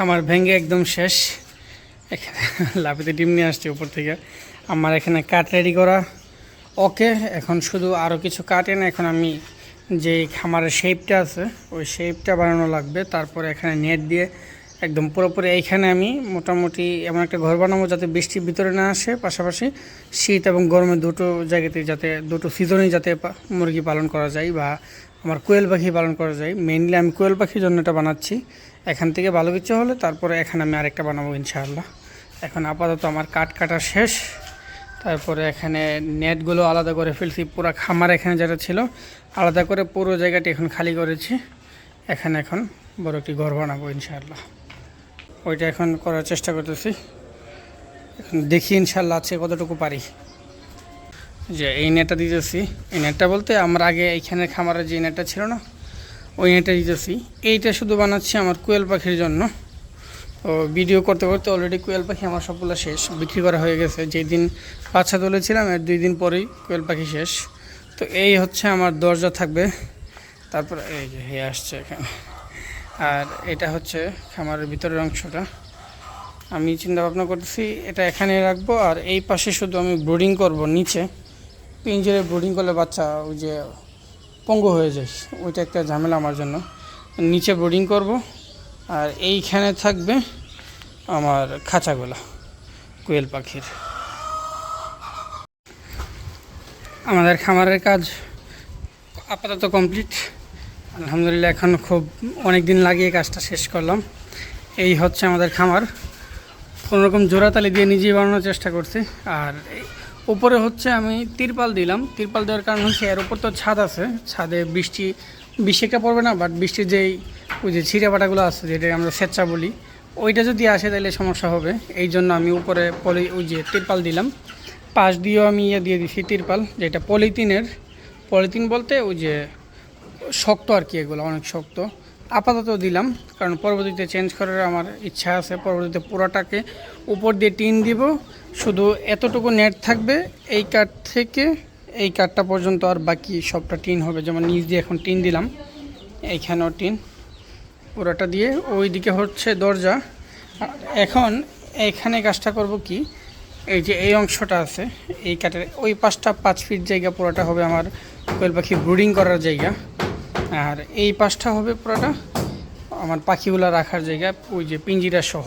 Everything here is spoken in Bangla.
খামার ভেঙে একদম শেষ। এখানে লাফিতে ডিম নিয়ে আসছে উপর থেকে। আমার এখানে কাঠ রেডি করা। ওকে, এখন শুধু আরও কিছু কাটে না এখন আমি যে খামারের শেপটা আছে, ওই শেপটা বানানো লাগবে। তারপরে এখানে নেট দিয়ে একদম পুরোপুরি এইখানে আমি মোটামুটি এমন একটা ঘর বানাবো যাতে বৃষ্টির ভিতরে না আসে। পাশাপাশি শীত এবং গরমে দুটো জায়গাতে যাতে, দুটো সিজনেই যাতে মুরগি পালন করা যায় বা আমার কোয়েল পাখি পালন করা যায়। মেইনলি আমি কোয়েল পাখির জন্য এটা বানাচ্ছি। এখান থেকে ভালো কিছু হলে তারপরে এখানে আমি আরেকটা বানাবো ইনশাআল্লাহ। এখন আপাতত আমার কাঠ কাটা শেষ। তারপরে এখানে নেটগুলো আলাদা করে ফেলছি, পুরো খামার এখানে যেটা ছিল, আলাদা করে পুরো জায়গাটি এখন খালি করেছি। এখানে এখন বড় একটি ঘর বানাবো ইনশাআল্লাহ। ওইটা এখন করার চেষ্টা করতেছি। এখন দেখি ইনশাল্লাহ আছে কতটুকু পারি। যে এই নেটটা দিতেছি, এই নেটটা বলতে আমরা আগে এইখানে খামারের যে নেটটা ছিল না, ওই নেটটা দিতেছি। এইটা শুধু বানাচ্ছি আমার কোয়েল পাখির জন্য। তো ভিডিও করতে করতে অলরেডি কোয়েল পাখি আমার সবগুলো শেষ, বিক্রি করা হয়ে গেছে। যেই দিন বাচ্চা তুলেছিলাম, এর দুই দিন পরেই কোয়েল পাখি শেষ। তো এই হচ্ছে আমার দরজা থাকবে। তারপর এই যে আসছে এখানে। আর এটা হচ্ছে খামারের ভিতরের অংশটা। আমি চিন্তা ভাবনা করতেছি, এটা এখানে রাখব আর এই পাশে শুধু আমি ব্রোডিং করব, নিচে। পিঞ্জরে ব্রোডিং করলে বাচ্চা ওই যে পঙ্গু হয়ে যায়, ওইটা একটা ঝামেলা আমার জন্য। নিচে ব্রোডিং করব আর এইখানে থাকবে আমার খাঁচাগুলো, কোয়েল পাখির। আমাদের খামারের কাজ আপাতত কমপ্লিট। আলহামদুলিল্লাহ, এখন খুব অনেক দিন লাগিয়ে কাজটা শেষ করলাম। এই হচ্ছে আমাদের খামার। কোনোরকম জোড়াতালি দিয়ে নিজেই বানানোর চেষ্টা করছি। আর উপরে হচ্ছে আমি তিরপাল দিলাম। তিরপাল দেওয়ার কারণ হচ্ছে এর উপর তো ছাদ আছে। ছাদে বৃষ্টি একটা পড়বে না বাট বৃষ্টির যেই ওই যে ছিঁড়ে পাটাগুলো আছে, যেটা আমরা স্বেচ্ছা বলি, ওইটা যদি আসে তাহলে সমস্যা হবে। এই জন্য আমি উপরে পলি, ওই যে তিরপাল দিলাম। পাশ দিয়েও আমি ইয়ে দিয়ে দিছি তিরপাল, যেটা পলিথিনের। পলিথিন বলতে ওই যে শক্ত আর কি এগুলো, অনেক শক্ত। আপাতত দিলাম, কারণ পরবর্তীতে চেঞ্জ করার আমার ইচ্ছা আছে। পরবর্তীতে পুরোটাকে উপর দিয়ে টিন দিব। শুধু এতটুকু নেট থাকবে, এই কাঠ থেকে এই কাঠটা পর্যন্ত আর বাকি সবটা টিন হবে। যেমন নিচ দিয়ে এখন টিন দিলাম, এইখানেও টিন। পুরোটা দিয়ে ওই দিকে হচ্ছে দরজা। এখন এইখানে কাজটা করব কি, এই যে এই অংশটা আছে, এই কাঠের ওই পাঁচটা পাঁচ ফিট জায়গা পুরোটা হবে আমার কোয়েল পাখি ব্রুডিং করার জায়গা। আর এই পাশটা হবে পুরোটা। আমার পাখিগুলো রাখার জায়গা ওই যে পিঞ্জিরা সহ।